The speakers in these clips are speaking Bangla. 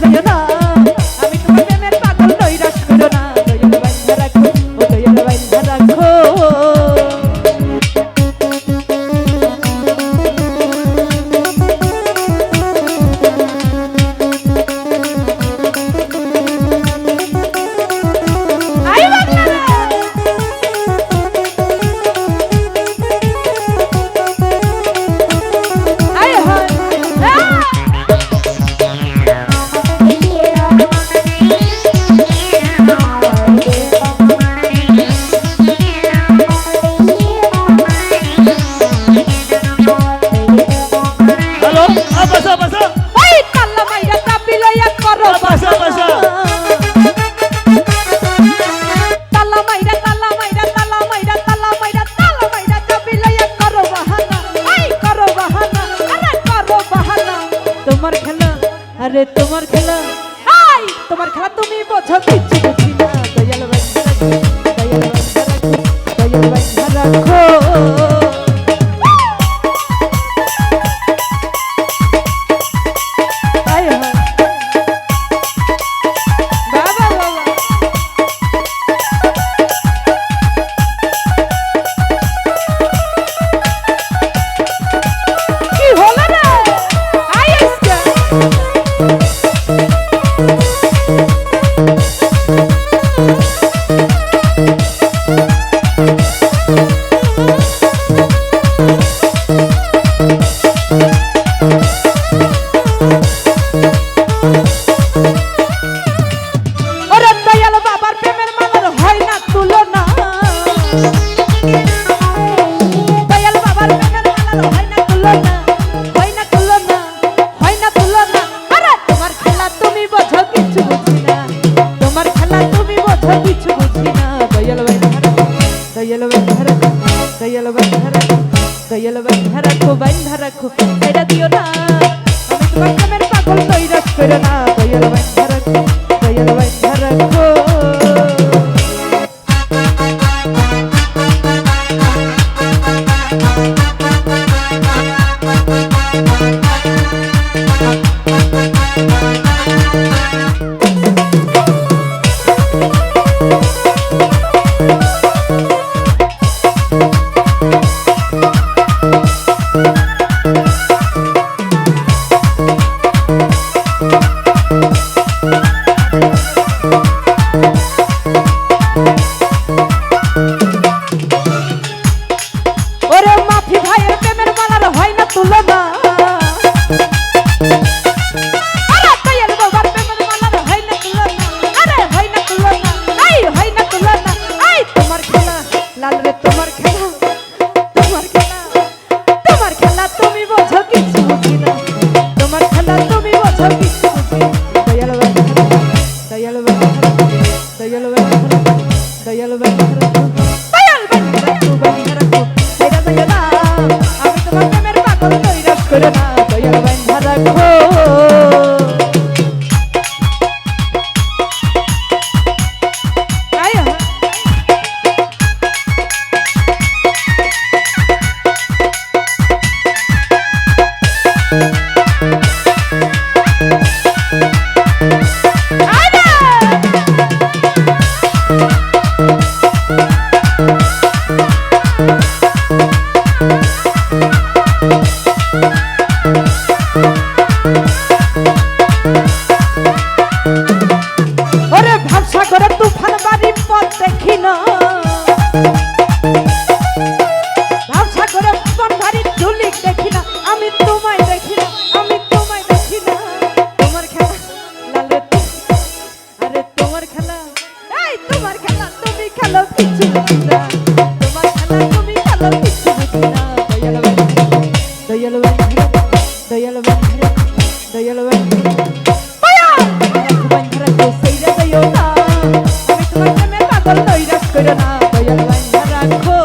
mas eu não বাসা বাসা। ওই কাল্লা মাইরা তাপি লইয়া করো বাসা বাসা তোমার খেলা আরে তোমার খেলা। তোমার খেলা তুমি বোঝো কিছু বন্ধ রাখো দয়াল বন্ধ রাখো দয়াল বন্ধ রাখো বন্ধ রাখো এটা দিও না আমি তোমার প্রেমের পাগল তৈরি করো না Dayalı ve dayalı ve dayalı ve dayalo vendra dayalo vendra paya vendra ko seira dayo na ami tomar প্রেমে পাগল নইরা কইরা না দয়াল vendra রাখো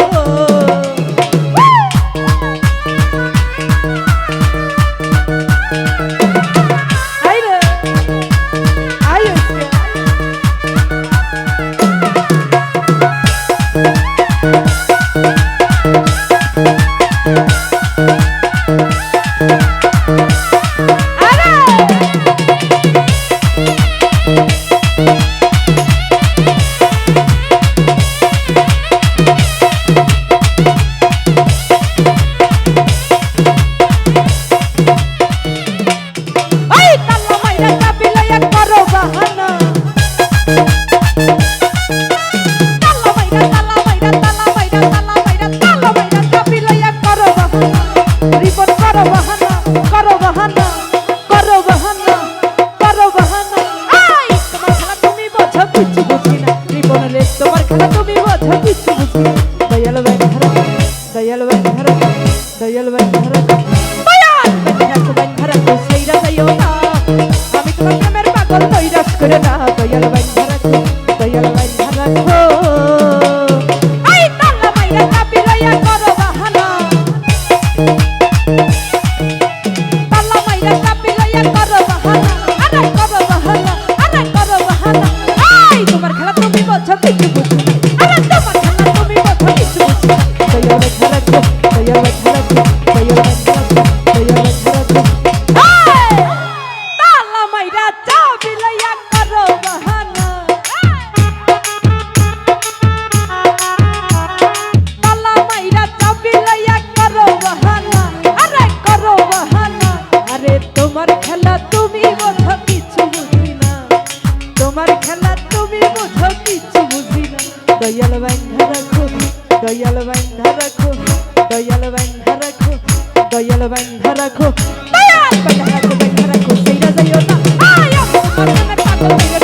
দয়াল বাই ভারত দয়াল বাই ভারত দয়াল বাই ভারত আমি তোমার প্রেমের পাগল তৈরাস করে না। দয়াল বান্ধা রাখো দয়াল বান্ধা রাখো দয়াল বান্ধা রাখো দয়াল বান্ধা রাখো দয়াল বান্ধা রাখো বান্ধা রাখো সেইটা যাইও না। আয় আমি তোমার